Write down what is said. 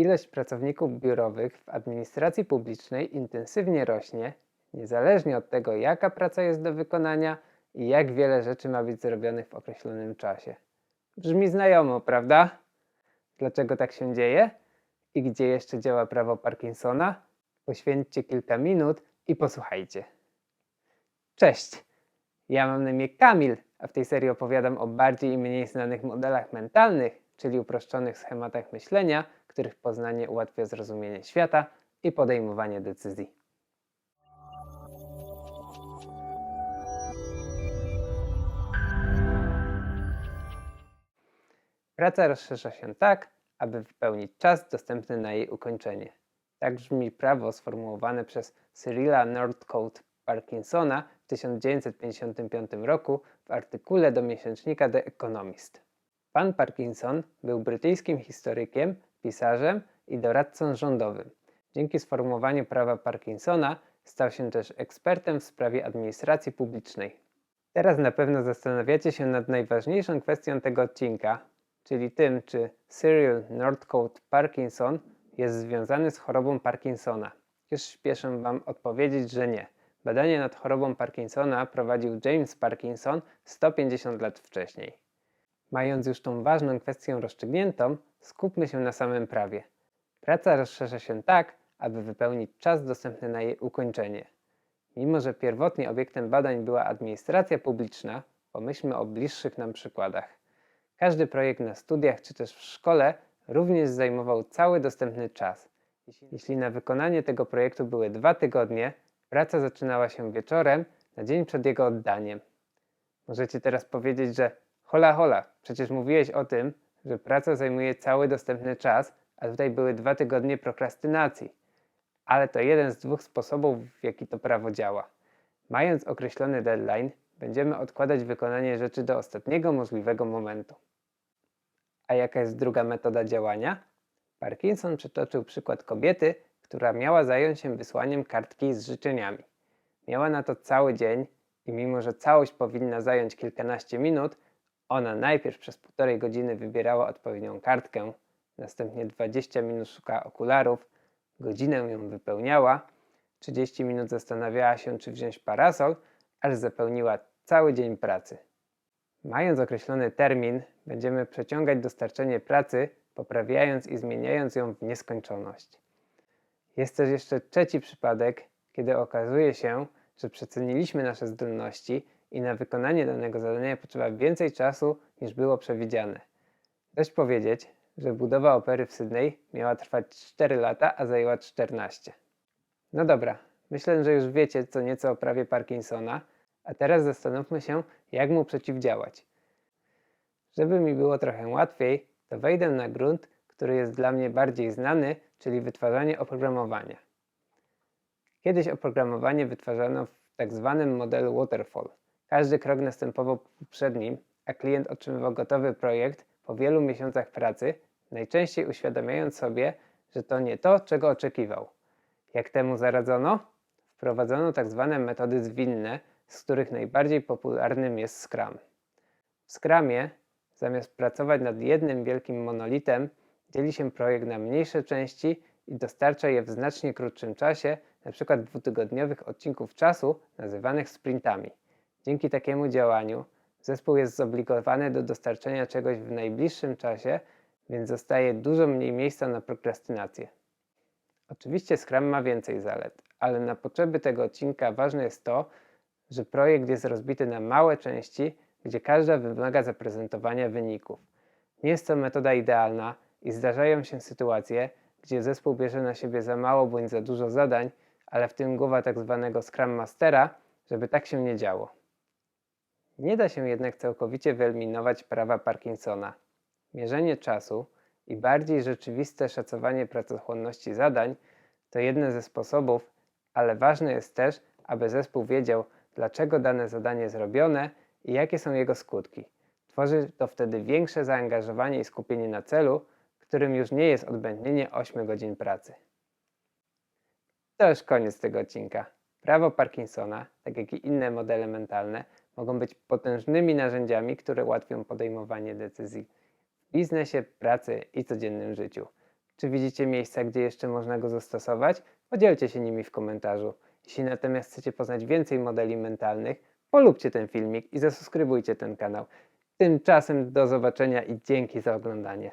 Ilość pracowników biurowych w administracji publicznej intensywnie rośnie, niezależnie od tego, jaka praca jest do wykonania i jak wiele rzeczy ma być zrobionych w określonym czasie. Brzmi znajomo, prawda? Dlaczego tak się dzieje? I gdzie jeszcze działa prawo Parkinsona? Poświęćcie kilka minut i posłuchajcie. Cześć! Ja mam na imię Kamil, a w tej serii opowiadam o bardziej i mniej znanych modelach mentalnych, czyli uproszczonych schematach myślenia, których poznanie ułatwia zrozumienie świata i podejmowanie decyzji. Praca rozszerza się tak, aby wypełnić czas dostępny na jej ukończenie. Tak brzmi prawo sformułowane przez Cyrilla Northcote Parkinsona w 1955 roku w artykule do miesięcznika The Economist. Pan Parkinson był brytyjskim historykiem, pisarzem i doradcą rządowym. Dzięki sformułowaniu prawa Parkinsona stał się też ekspertem w sprawie administracji publicznej. Teraz na pewno zastanawiacie się nad najważniejszą kwestią tego odcinka, czyli tym, czy Cyril Northcote Parkinson jest związany z chorobą Parkinsona. Już śpieszę Wam odpowiedzieć, że nie. Badanie nad chorobą Parkinsona prowadził James Parkinson 150 lat wcześniej. Mając już tą ważną kwestię rozstrzygniętą, skupmy się na samym prawie. Praca rozszerza się tak, aby wypełnić czas dostępny na jej ukończenie. Mimo, że pierwotnie obiektem badań była administracja publiczna, pomyślmy o bliższych nam przykładach. Każdy projekt na studiach czy też w szkole również zajmował cały dostępny czas. Jeśli na wykonanie tego projektu były dwa tygodnie, praca zaczynała się wieczorem na dzień przed jego oddaniem. Możecie teraz powiedzieć, że hola hola, przecież mówiłeś o tym, że praca zajmuje cały dostępny czas, a tutaj były dwa tygodnie prokrastynacji. Ale to jeden z dwóch sposobów, w jaki to prawo działa. Mając określony deadline, będziemy odkładać wykonanie rzeczy do ostatniego możliwego momentu. A jaka jest druga metoda działania? Parkinson przytoczył przykład kobiety, która miała zająć się wysłaniem kartki z życzeniami. Miała na to cały dzień i mimo, że całość powinna zająć kilkanaście minut, ona najpierw przez półtorej godziny wybierała odpowiednią kartkę, następnie 20 minut szukała okularów, godzinę ją wypełniała, 30 minut zastanawiała się, czy wziąć parasol, aż zapełniła cały dzień pracy. Mając określony termin, będziemy przeciągać dostarczenie pracy, poprawiając i zmieniając ją w nieskończoność. Jest też jeszcze trzeci przypadek, kiedy okazuje się, że przeceniliśmy nasze zdolności i na wykonanie danego zadania potrzeba więcej czasu niż było przewidziane. Dość powiedzieć, że budowa opery w Sydney miała trwać 4 lata, a zajęła 14. No dobra, myślę, że już wiecie co nieco o prawie Parkinsona, a teraz zastanówmy się, jak mu przeciwdziałać. Żeby mi było trochę łatwiej, to wejdę na grunt, który jest dla mnie bardziej znany, czyli wytwarzanie oprogramowania. Kiedyś oprogramowanie wytwarzano w tak zwanym modelu waterfall. Każdy krok następował po poprzednim, a klient otrzymywał gotowy projekt po wielu miesiącach pracy, najczęściej uświadamiając sobie, że to nie to, czego oczekiwał. Jak temu zaradzono? Wprowadzono tak zwane metody zwinne, z których najbardziej popularnym jest Scrum. W Scrumie, zamiast pracować nad jednym wielkim monolitem, dzieli się projekt na mniejsze części i dostarcza je w znacznie krótszym czasie, np. dwutygodniowych odcinków czasu nazywanych sprintami. Dzięki takiemu działaniu zespół jest zobligowany do dostarczenia czegoś w najbliższym czasie, więc zostaje dużo mniej miejsca na prokrastynację. Oczywiście Scrum ma więcej zalet, ale na potrzeby tego odcinka ważne jest to, że projekt jest rozbity na małe części, gdzie każda wymaga zaprezentowania wyników. Nie jest to metoda idealna i zdarzają się sytuacje, gdzie zespół bierze na siebie za mało bądź za dużo zadań, ale w tym głowa tak zwanego Scrum Mastera, żeby tak się nie działo. Nie da się jednak całkowicie wyeliminować prawa Parkinsona. Mierzenie czasu i bardziej rzeczywiste szacowanie pracochłonności zadań to jedne ze sposobów, ale ważne jest też, aby zespół wiedział, dlaczego dane zadanie zrobione i jakie są jego skutki. Tworzy to wtedy większe zaangażowanie i skupienie na celu, którym już nie jest odbędnienie 8 godzin pracy. To już koniec tego odcinka. Prawo Parkinsona, tak jak i inne modele mentalne, mogą być potężnymi narzędziami, które ułatwią podejmowanie decyzji w biznesie, pracy i codziennym życiu. Czy widzicie miejsca, gdzie jeszcze można go zastosować? Podzielcie się nimi w komentarzu. Jeśli natomiast chcecie poznać więcej modeli mentalnych, polubcie ten filmik i zasubskrybujcie ten kanał. Tymczasem do zobaczenia i dzięki za oglądanie.